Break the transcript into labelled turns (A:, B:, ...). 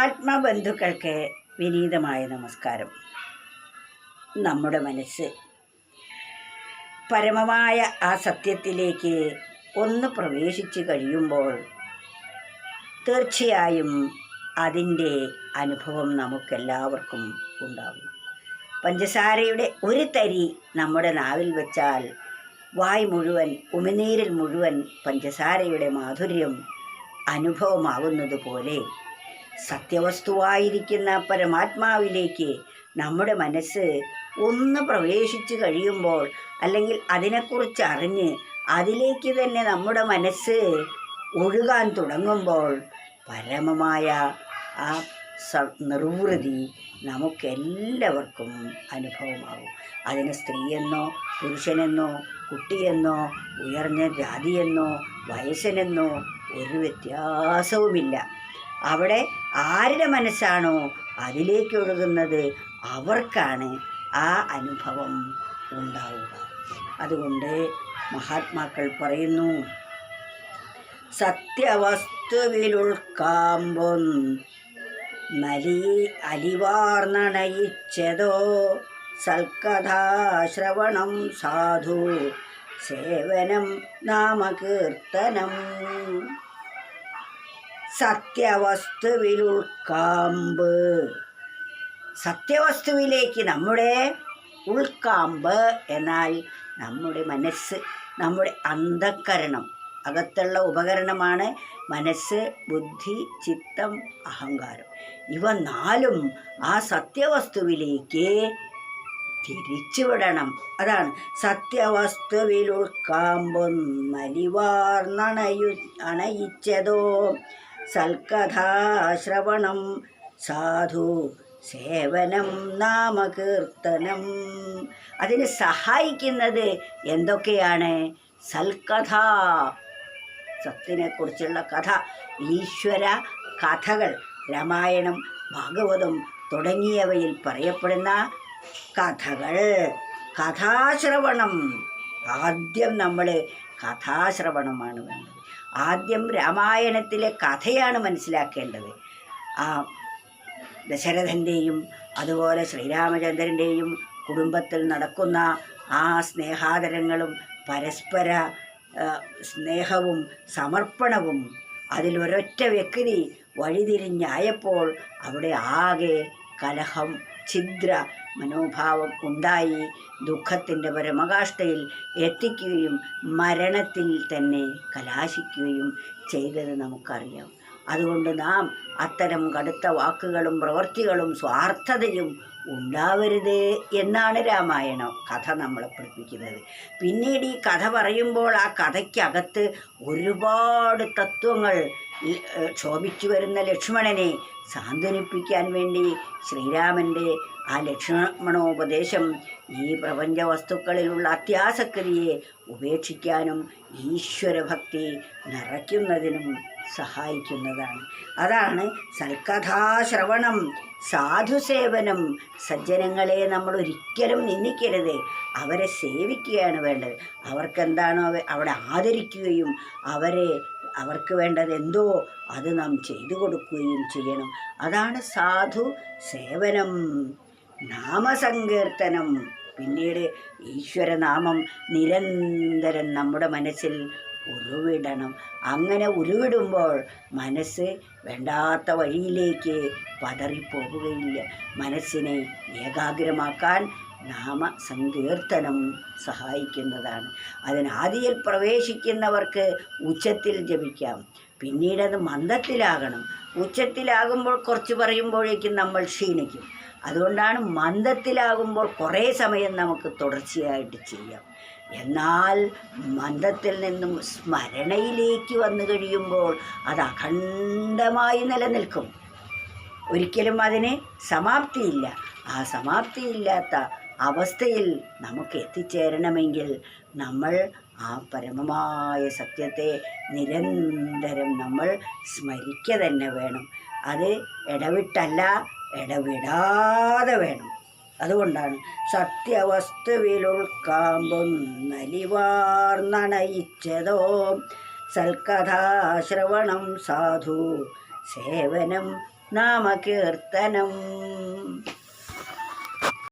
A: ആത്മബന്ധുക്കൾക്ക് വിനീതമായ നമസ്കാരം. നമ്മുടെ മനസ്സ് പരമമായ ആ സത്യത്തിലേക്ക് ഒന്ന് പ്രവേശിച്ചു കഴിയുമ്പോൾ തീർച്ചയായും അതിന്റെ അനുഭവം നമുക്കെല്ലാവർക്കും ഉണ്ടാകും. പഞ്ചസാരയുടെ ഒരു തരി നമ്മുടെ നാവിൽ വെച്ചാൽ വായ് മുഴുവൻ ഉമിനീരിൽ മുഴുവൻ പഞ്ചസാരയുടെ മാധുര്യം അനുഭവമാകുന്നത് പോലെ സത്യവസ്തുവായിരിക്കുന്ന പരമാത്മാവിലേക്ക് നമ്മുടെ മനസ്സ് ഒന്ന് പ്രവേശിച്ചു കഴിയുമ്പോൾ അല്ലെങ്കിൽ അതിനെക്കുറിച്ച് അറിഞ്ഞ് അതിലേക്ക് തന്നെ നമ്മുടെ മനസ്സ് ഒഴുകാൻ തുടങ്ങുമ്പോൾ പരമമായ ആ സ നിർവൃതി നമുക്കെല്ലാവർക്കും അനുഭവമാകും. അതിന് സ്ത്രീയെന്നോ പുരുഷനെന്നോ കുട്ടിയെന്നോ ഉയർന്ന ജാതിയെന്നോ വയസ്സനെന്നോ ഒരു വ്യത്യാസവുമില്ല. അവിടെ ആരുടെ മനസ്സാണോ അതിലേക്ക് ഒഴുകുന്നത് അവർക്കാണ് ആ അനുഭവം ഉണ്ടാവുക. അതുകൊണ്ട് മഹാത്മാക്കൾ പറയുന്നു സത്യവസ്തുവിലുൾക്കാമ്പൊൻ നലി അലിവാർന്നണയിച്ചതോ സൽക്കഥാശ്രവണം സാധു സേവനം നാമകീർത്തനം. സത്യവസ്തുവിലുൾക്കാമ്പ്. സത്യവസ്തുവിലേക്ക് നമ്മുടെ ഉൾക്കാമ്പ് എന്നാൽ നമ്മുടെ മനസ്സ് നമ്മുടെ അന്ധക്കരണം അകത്തുള്ള ഉപകരണമാണ് മനസ്സ് ബുദ്ധി ചിത്തം അഹങ്കാരം. ഇവ നാലും ആ സത്യവസ്തുവിലേക്ക് തിരിച്ചുവിടണം. അതാണ് സത്യവസ്തുവിൽ സത്യവസ്തുവിലുൾക്കാമ്പൊന്നലിവാർന്നണയു അണയിച്ചതോ സൽക്കഥാശ്രവണം സാധു സേവനം നാമകീർത്തനം. അതിന് സഹായിക്കുന്നത് എന്തൊക്കെയാണ്? സൽക്കഥ സത്തിനെക്കുറിച്ചുള്ള കഥ ഈശ്വര കഥകൾ രാമായണം ഭാഗവതം തുടങ്ങിയവയിൽ പറയപ്പെടുന്ന കഥകൾ. കഥാശ്രവണം. ആദ്യം നമ്മൾ കഥാശ്രവണമാണ് വേണ്ടത്. ആദ്യം രാമായണത്തിലെ കഥയാണ് മനസ്സിലാക്കേണ്ടത്. ആ ദശരഥന്റെയും അതുപോലെ ശ്രീരാമചന്ദ്രന്റെയും കുടുംബത്തിൽ നടക്കുന്ന ആ സ്നേഹാദരങ്ങളും പരസ്പര സ്നേഹവും സമർപ്പണവും അതിലൊരൊറ്റ വ്യക്തി വഴിതിരിഞ്ഞായപ്പോൾ അവിടെ ആകെ കലഹം ഛിദ്ര മനോഭാവം ഉണ്ടായി. ദുഃഖത്തിന്റെ പരമകാഷ്ഠയിൽ എത്തിക്കുകയും മരണത്തിൽ തന്നെ കലാശിക്കുകയും ചെയ്തത് നമുക്കറിയാം. അതുകൊണ്ട് നാം അത്തരം കടുത്ത വാക്കുകളും പ്രവൃത്തികളും സ്വാർത്ഥതയും ഉണ്ടാവരുത് എന്നാണ് രാമായണം കഥ നമ്മളെ പഠിപ്പിക്കുന്നത്. പിന്നീട് ഈ കഥ പറയുമ്പോൾ ആ കഥയ്ക്കകത്ത് ഒരുപാട് തത്വങ്ങൾ ക്ഷോഭിച്ചു വരുന്ന ലക്ഷ്മണനെ സാന്ത്വനിപ്പിക്കാൻ വേണ്ടി ശ്രീരാമന്റെ ആ ലക്ഷ്മണോപദേശം ഈ പ്രപഞ്ച വസ്തുക്കളിലുള്ള അത്യാസക്തിയെ ഉപേക്ഷിക്കാനും ഈശ്വരഭക്തി നിറയ്ക്കുന്നതിനും സഹായിക്കുന്നതാണ്. അതാണ് സൽക്കഥാശ്രവണം സാധുസേവനം. സജ്ജനങ്ങളെ നമ്മൾ ഒരിക്കലും നിന്ദിക്കരുത്. അവരെ സേവിക്കുകയാണ് വേണ്ടത്. അവർക്കെന്താണോ അവ- അവിടെ ആദരിക്കുകയും അവരെ അവർക്ക് വേണ്ടത് എന്തോ അത് നാം ചെയ്തു കൊടുക്കുകയും ചെയ്യണം. അതാണ് സാധു സേവനം നാമസങ്കീർത്തനം. പിന്നീട് ഈശ്വരനാമം നിരന്തരം നമ്മുടെ മനസ്സിൽ ഉരുവിടണം. അങ്ങനെ ഉരുവിടുമ്പോൾ മനസ്സ് വേണ്ടാത്ത വഴിയിലേക്ക് പതറിപ്പോകുകയില്ല. മനസ്സിനെ ഏകാഗ്രമാക്കാൻ നാമ നാമസങ്കീർത്തനം സഹായിക്കുന്നതാണ്. അതിനാദിയിൽ പ്രവേശിക്കുന്നവർക്ക് ഉച്ചത്തിൽ ജപിക്കാം. പിന്നീട് അത് മന്ദത്തിലാകണം. ഉച്ചത്തിലാകുമ്പോൾ കുറച്ച് പറയുമ്പോഴേക്കും നമ്മൾ ക്ഷീണിക്കും. അതുകൊണ്ടാണ് മന്ദത്തിലാകുമ്പോൾ കുറേ സമയം നമുക്ക് തുടർച്ചയായിട്ട് ചെയ്യാം. എന്നാൽ മന്ദത്തിൽ നിന്നും സ്മരണയിലേക്ക് വന്നു കഴിയുമ്പോൾ അത് അഖണ്ഡമായി നിലനിൽക്കും. ഒരിക്കലും അതിന് സമാപ്തിയില്ല. ആ സമാപ്തിയില്ലാത്ത അവസ്ഥയിൽ നമുക്ക് എത്തിച്ചേരണമെങ്കിൽ നമ്മൾ ആ പരമമായ സത്യത്തെ നിരന്തരം നമ്മൾ സ്മരിക്കുക തന്നെ വേണം. അത് ഇടവിട്ടല്ല ഇടവിടാതെ വേണം. അതുകൊണ്ടാണ് സത്യവസ്തുവിലുൾക്കാമ്പും നലിവാർന്നണയിച്ചതോ സൽക്കഥാശ്രവണം സാധു സേവനം നാമകീർത്തനം.